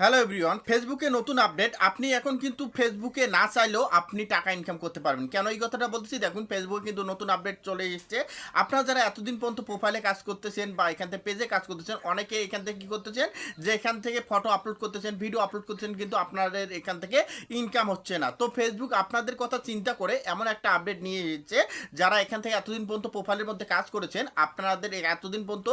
Hello everyone ফেসবুকে নতুন update আপনি এখন কিন্তু ফেসবুকে না চাইলেও আপনি টাকা ইনকাম করতে পারবেন। কেন এই কথাটা বলতেছি? দেখুন ফেসবুকে কিন্তু নতুন আপডেট চলে এসেছে। আপনারা যারা এতদিন পর্যন্ত প্রোফাইলে কাজ করতেছেন বা এখান থেকে পেজে কাজ করতেছেন, অনেকে এখান থেকে কী করতেছেন? যে এখান থেকে ফটো আপলোড করতেছেন ভিডিও আপলোড করতেছেন, কিন্তু আপনাদের এখান থেকে ইনকাম হচ্ছে না। তো ফেসবুক আপনাদের কথা চিন্তা করে এমন একটা আপডেট নিয়ে এসেছে, যারা এখান থেকে এতদিন পর্যন্ত প্রোফাইলের মধ্যে কাজ করেছেন, আপনাদের এতদিন পর্যন্ত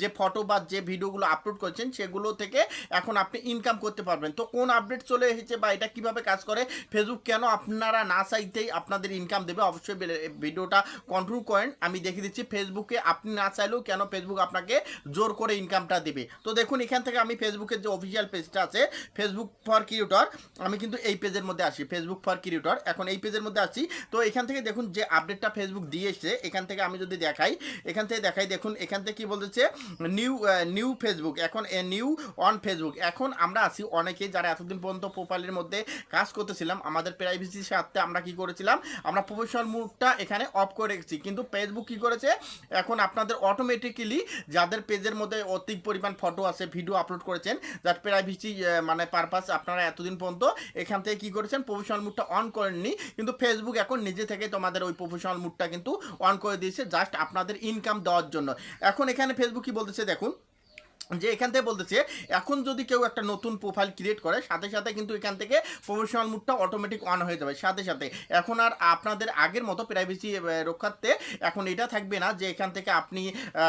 যে ফটো বা যে ভিডিওগুলো আপলোড করেছেন, সেগুলো থেকে এখন আপনি ইনকাম করতে পারবেন। তো কোন আপডেট চলে এসেছে বা এটা কীভাবে কাজ করে? ফেসবুক কেন আপনারা না চাইতেই আপনাদের ইনকাম দেবে? অবশ্যই ভিডিওটা কন্ট্রোল করেন। আমি দেখিয়ে দিচ্ছি ফেসবুকে আপনি না চাইলেও কেন ফেসবুক আপনাকে জোর করে ইনকামটা দেবে? তো দেখুন, এখান থেকে আমি ফেসবুকের যে অফিসিয়াল পেজটা আছে ফেসবুক ফর ক্রিয়েটর আমি কিন্তু এই পেজের মধ্যে আসি। ফেসবুক ফর ক্রিয়েটর এখন এই পেজের মধ্যে আসি। তো এখান থেকে দেখুন, যে আপডেটটা ফেসবুক দিয়ে এসছে, এখান থেকে আমি যদি দেখাই, এখান থেকে দেখাই, দেখুন, এখান থেকে কি বলতেছে নিউ নিউ ফেসবুক এখন নিউ অন ফেসবুক এখন আমরা আছি অনেকেই যারা এতদিন পর্যন্ত প্রোফাইলের মধ্যে কাজ করতেছিলাম, আমাদের প্রাইভেসির সাথে আমরা কি করেছিলাম? আমরা প্রফেশনাল মুডটা এখানে অফ করে রেখেছি। কিন্তু ফেসবুক কি করেছে? এখন আপনাদের অটোমেটিক্যালি যাদের পেজের মধ্যে অধিক পরিমাণ ফটো আছে ভিডিও আপলোড করেছেন, যার প্রাইভেসি মানে পারপাস আপনারা এতদিন পর্যন্ত এখান থেকে কি করেছেন? প্রফেশনাল মুডটা অন করেননি। কিন্তু ফেসবুক এখন নিজে থেকে তোমাদের ওই প্রফেশনাল মুডটা কিন্তু অন করে দিয়েছে জাস্ট আপনাদের ইনকাম দেওয়ার জন্য। এখন এখানে ফেসবুক কি বলতেছে? দেখুন যে এখান থেকে বলতেছে, এখন যদি কেউ একটা নতুন প্রোফাইল ক্রিয়েট করে, সাথে সাথে কিন্তু এখান থেকে প্রফেশনাল মুডটা অটোমেটিক অন হয়ে যাবে। সাথে সাথে এখন আর আপনাদের আগের মতো প্রাইভেসি রক্ষার্থে এখন এটা থাকবে না যে এখান থেকে আপনি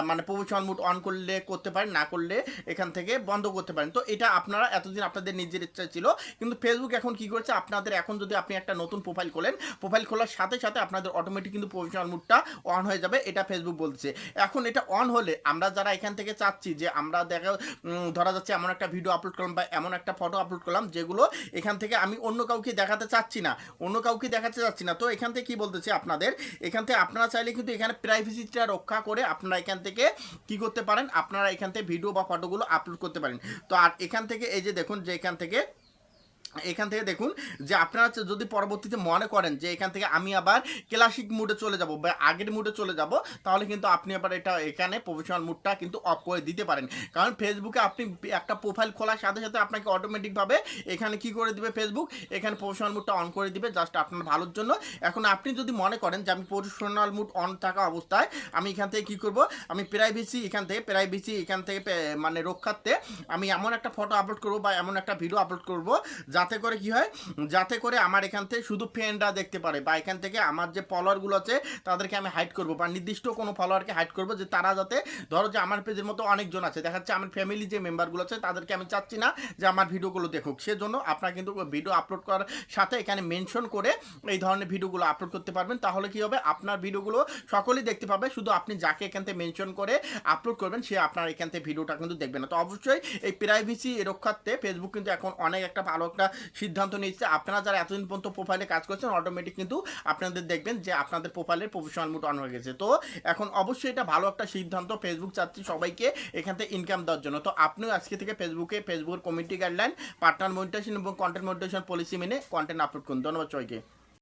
মানে প্রফেশনাল মুড অন করলে করতে পারেন, না করলে এখান থেকে বন্ধ করতে পারেন। তো এটা আপনারা এতদিন আপনাদের নিজের ইচ্ছা ছিল, কিন্তু ফেসবুক এখন কি করছে, আপনাদের এখন যদি আপনি একটা নতুন প্রোফাইল খোলেন প্রোফাইল খোলার সাথে সাথে আপনাদের অটোমেটিক কিন্তু প্রফেশনাল মুডটা অন হয়ে যাবে, এটা ফেসবুক বলছে এখন এটা অন হলে আমরা যারা এখান থেকে চাচ্ছি যে আমরা দেখা ধরা যাচ্ছে এমন একটা ভিডিও আপলোড করলাম বা এমন একটা ফটো আপলোড করলাম যেগুলো এখান থেকে আমি অন্য কাউকে দেখাতে চাচ্ছি না। অন্য কাউকে দেখাতে চাচ্ছি না। তো এখান থেকে কী বলতেছি আপনাদের? এখান থেকে আপনারা চাইলে কিন্তু এখানে প্রাইভেসিটা রক্ষা করে আপনারা এখান থেকে কি করতে পারেন? আপনারা এখান থেকে ভিডিও বা ফটোগুলো আপলোড করতে পারেন। তো আর এখান থেকে এই যে দেখুন যে এখান থেকে এখান থেকে দেখুন যে আপনারা যদি পরবর্তীতে মনে করেন যে এখান থেকে আমি আবার ক্লাসিক মুডে চলে যাব বা আগের মুডে চলে যাব, তাহলে কিন্তু আপনি আবার এটা এখানে প্রফেশনাল মুডটা কিন্তু অফ করে দিতে পারেন। কারণ ফেসবুকে আপনি একটা প্রোফাইল খোলার সাথে সাথে আপনাকে অটোমেটিকভাবে এখানে কি করে দিবে ফেসবুক এখানে প্রফেশনাল মুডটা অন করে দিবে জাস্ট আপনার ভালোর জন্য। এখন আপনি যদি মনে করেন যে আমি প্রফেশনাল মুড অন থাকা অবস্থায়, আমি এখান থেকে কি করব? আমি প্রাইভেসি এখান থেকে প্রাইভেসি এখান থেকে মানে রক্ষার্থে আমি এমন একটা ফটো আপলোড করব বা এমন একটা ভিডিও আপলোড করব যাতে করে কি হয়? যাতে করে আমার এখান থেকে শুধু ফ্রেন্ডরা দেখতে পারে বা এখান থেকে আমার যে ফলোয়ারগুলো আছে, তাদেরকে আমি হাইড করব বা নির্দিষ্ট কোনো ফলোয়ারকে হাইড করব যে তারা যাতে ধরো যে আমার পেজের মতো অনেকজন আছে। দেখা যাচ্ছে আমার ফ্যামিলি যে মেম্বারগুলো আছে, তাদেরকে আমি চাচ্ছি না যে আমার ভিডিওগুলো দেখুক। সেজন্য আপনারা কিন্তু ভিডিও আপলোড করার সাথে এখানে মেনশন করে এই ধরনের ভিডিওগুলো আপলোড করতে পারবেন। তাহলে কি হবে? আপনার ভিডিওগুলো সকলেই দেখতে পাবে। শুধু আপনি যাকে এখান থেকে মেনশন করে আপলোড করবেন, সে আপনার এখান থেকে ভিডিওটা কিন্তু দেখবে না। তো অবশ্যই এই প্রাইভেসি রক্ষার্থে ফেসবুক কিন্তু এখন অনেক একটা ভালো একটা সিদ্ধান্ত নিয়েছে। আপনারা যারা এতদিন পর্যন্ত প্রোফাইলে কাজ করছেন অটোমেটিক কিন্তু আপনাদের দেখবেন যে আপনাদের প্রোফাইলের প্রফেশনাল মুড অন হয়ে গেছে। তো এখন অবশ্যই এটা ভালো একটা সিদ্ধান্ত। ফেসবুক চাচ্ছি সবাইকে এখান থেকে ইনকাম দেওয়ার জন্য। তো আপনিও আজকে থেকে ফেসবুকে ফেসবুকের কমিউনিটি গাইডলাইন পার্টনার মনিটেশন এবং কন্টেন্ট মনিটেশন পলিসি মেনে কন্টেন্ট আপলোড করুন। ধন্যবাদ সবাইকে।